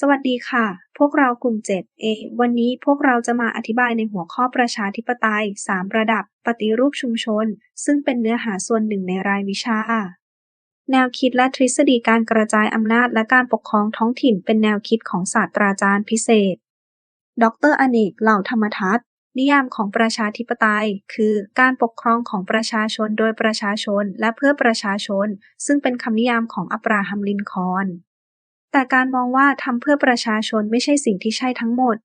สวัสดีค่ะ พวกเรากลุ่ม 7A วันนี้พวกเราจะมาอธิบายในหัวข้อประชาธิปไตย 3 ระดับ ปฏิรูปชุมชน ซึ่งเป็นเนื้อหาส่วนหนึ่งในรายวิชา แนวคิดและทฤษฎีการกระจายอำนาจและการปกครองท้องถิ่นเป็นแนวคิดของศาสตราจารย์พิเศษ ดรอเนก เหล่าธรรมทัศน์นิยามของประชาธิปไตย คือการปกครองของประชาชนโดยประชาชนและเพื่อประชาชน ซึ่งเป็นคำนิยามของอับราฮัมลินคอน แต่การมองว่าทำเพื่อประชาชนไม่ใช่สิ่งที่ใช่ทั้งหมด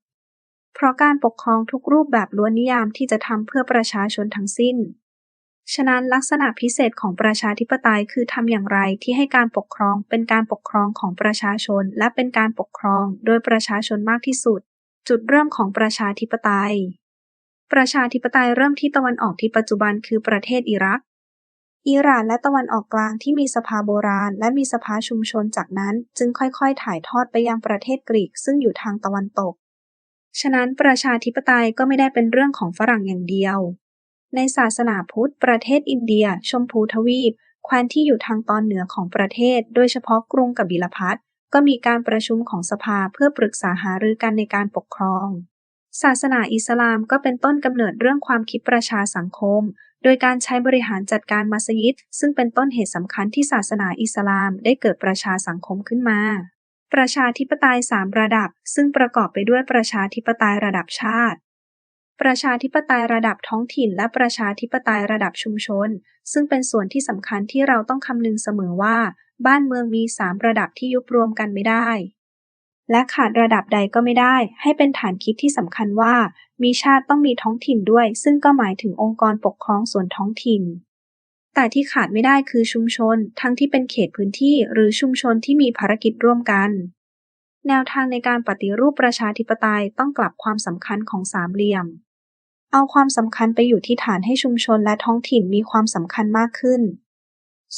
เพราะการปกครองทุกรูปแบบล้วนนิยามที่จะทำเพื่อประชาชนทั้งสิ้น ฉะนั้นลักษณะพิเศษของประชาธิปไตยคือทำอย่างไรที่ให้การปกครองเป็นการปกครองของประชาชน และเป็นการปกครองโดยประชาชนมากที่สุด จุดเริ่มของประชาธิปไตย ประชาธิปไตยเริ่มที่ตะวันออกที่ปัจจุบันคือประเทศอิรัก อิหร่านและตะวันออกกลางที่มีสภาโบราณและมีสภาชุมชนจากนั้นจึงค่อย ๆ ถ่ายทอดไปยังประเทศกรีกซึ่งอยู่ทางตะวันตก ฉะนั้นประชาธิปไตยก็ไม่ได้เป็นเรื่องของฝรั่งอย่างเดียว ในศาสนาพุทธ ประเทศอินเดีย ชมพูทวีปแคว้นที่อยู่ทางตอนเหนือของประเทศ โดยเฉพาะกรุงกบิลพัทก็มีการประชุมของสภาเพื่อปรึกษาหารือกันในการปกครอง ศาสนาอิสลามก็เป็นต้นกำเนิดเรื่องความคิดประชาสังคม โดยการใช้บริหารจัดการมัสยิด ซึ่งเป็นต้นเหตุสำคัญที่ศาสนาอิสลามได้เกิดประชาสังคมขึ้นมา ประชาธิปไตย 3 ระดับ ซึ่งประกอบไปด้วยประชาธิปไตยระดับชาติ ประชาธิปไตยระดับท้องถิ่น และประชาธิปไตยระดับชุมชน ซึ่งเป็นส่วนที่สำคัญที่เราต้องคำนึงเสมอว่า บ้านเมืองมี 3 ระดับที่ยุบรวมกันไม่ได้ และขาดระดับใดก็ไม่ได้ ให้เป็นฐานคิดที่สำคัญว่า มีชาติต้องมีท้องถิ่นด้วย ซึ่งก็หมายถึงองค์กรปกครองส่วนท้องถิ่น แต่ที่ขาดไม่ได้คือชุมชน ทั้งที่เป็นเขตพื้นที่หรือชุมชนที่มีภารกิจร่วมกัน แนวทางในการปฏิรูปประชาธิปไตยต้องกลับความสำคัญของสามเหลี่ยม เอาความสำคัญไปอยู่ที่ฐานให้ชุมชนและท้องถิ่นมีความสำคัญมากขึ้น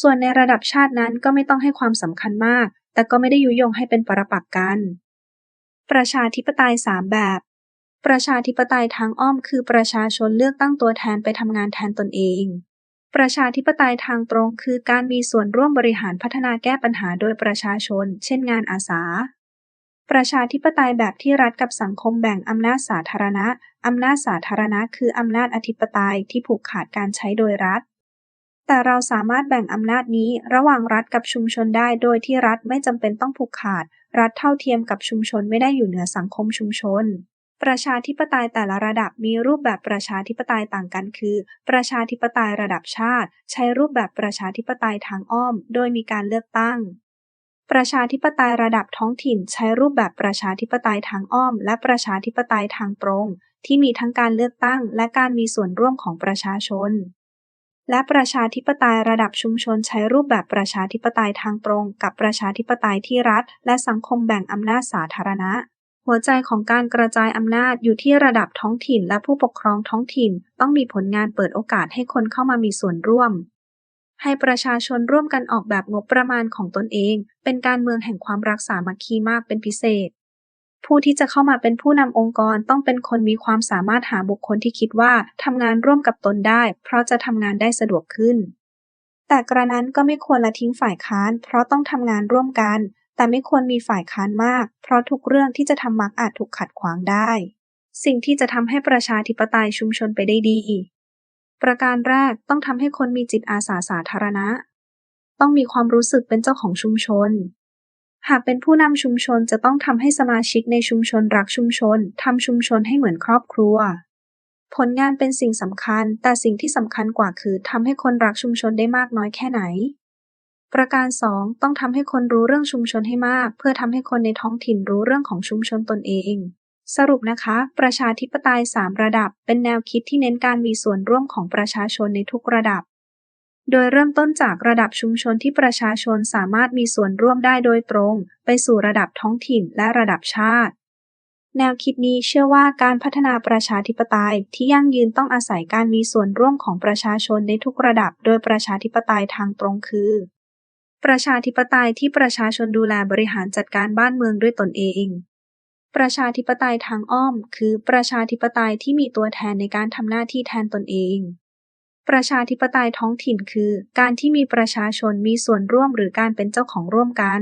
ส่วนในระดับชาตินั้นก็ไม่ต้องให้ความสำคัญมาก แต่ก็ไม่ได้ยุยงให้เป็นปรปักษ์กัน ประชาธิปไตย3แบบ ประชาธิปไตยทางอ้อมคือประชาชนเลือกตั้งตัวแทนไปทำงานแทนตนเอง ประชาธิปไตยทางตรงคือการมีส่วนร่วมบริหารพัฒนาแก้ปัญหาโดยประชาชน เช่นงานอาสา ประชาธิปไตยแบบที่รัฐกับสังคมแบ่งอำนาจสาธารณะอำนาจสาธารณะคืออำนาจอธิปไตยที่ผูกขาดการใช้โดยรัฐ แต่เราสามารถแบ่งอำนาจนี้ระหว่างรัฐกับชุมชนได้ โดยที่รัฐไม่จำเป็นต้องผูกขาด รัฐเท่าเทียมกับชุมชนไม่ได้อยู่เหนือสังคมชุมชน ประชาธิปไตยแต่ละระดับมีรูปแบบประชาธิปไตยต่างกัน คือ ประชาธิปไตยระดับชาติ ใช้รูปแบบประชาธิปไตยทางอ้อม โดยมีการเลือกตั้ง ประชาธิปไตยระดับท้องถิ่น ใช้รูปแบบประชาธิปไตยทางอ้อม และประชาธิปไตยทางตรง ที่มีทั้งการเลือกตั้ง และการมีส่วนร่วมของประชาชน และประชาธิปไตยระดับชุมชนใช้รูปแบบประชาธิปไตยทางตรง กับประชาธิปไตยที่รัฐ และสังคมแบ่งอำนาจสาธารณะ หัวใจของการกระจายอำนาจอยู่ที่ระดับท้องถิ่นและผู้ปกครองท้องถิ่น ต้องมีผลงานเปิดโอกาสให้คนเข้ามามีส่วนร่วม ให้ประชาชนร่วมกันออกแบบงบประมาณของตนเอง เป็นการเมืองแห่งความรักสามัคคีมากเป็นพิเศษ ผู้ที่จะเข้ามาเป็นผู้นำองค์กรต้องเป็นคนมีความสามารถหาบุคคลที่คิดว่าทำงานร่วมกับตนได้ เพราะจะทำงานได้สะดวกขึ้น แต่กระนั้นก็ไม่ควรละทิ้งฝ่ายค้าน เพราะต้องทำงานร่วมกัน แต่ไม่ควรมีฝ่ายค้านมาก เพราะทุกเรื่องที่จะทำมักอาจถูกขัดขวางได้ สิ่งที่จะทำให้ประชาธิปไตยชุมชนไปได้ดี ประการแรกต้องทำให้คนมีจิตอาสาสาธารณะ ต้องมีความรู้สึกเป็นเจ้าของชุมชน หากเป็นผู้นำชุมชนจะต้องทำให้สมาชิกในชุมชนรักชุมชน ทำชุมชนให้เหมือนครอบครัว ผลงานเป็นสิ่งสำคัญ แต่สิ่งที่สำคัญกว่าคือทำให้คนรักชุมชนได้มากน้อยแค่ไหน ประการ 2 ต้องทำให้คนรู้เรื่องชุมชนให้มาก เพื่อทำให้คนในท้องถิ่นรู้เรื่องของชุมชนตนเอง สรุปนะคะ ประชาธิปไตย 3 ระดับ เป็นแนวคิดที่เน้นการมีส่วนร่วมของประชาชนในทุกระดับ โดยเริ่มต้นจากระดับชุมชนที่ประชาชนสามารถมีส่วนร่วมได้โดยตรง ไปสู่ระดับท้องถิ่นและระดับชาติ แนวคิดนี้เชื่อว่าการพัฒนาประชาธิปไตยที่ยั่งยืนต้องอาศัยการมีส่วนร่วมของประชาชนในทุกระดับ โดยประชาธิปไตยทางตรงคือ ประชาธิปไตยที่ประชาชนดูแลบริหารจัดการบ้านเมืองด้วยตนเองประชาธิปไตยทางอ้อม คือประชาธิปไตยที่มีตัวแทนในการทำหน้าที่แทนตนเอง ประชาธิปไตยท้องถิ่นคือ การที่มีประชาชนมีส่วนร่วมหรือการเป็นเจ้าของร่วมกัน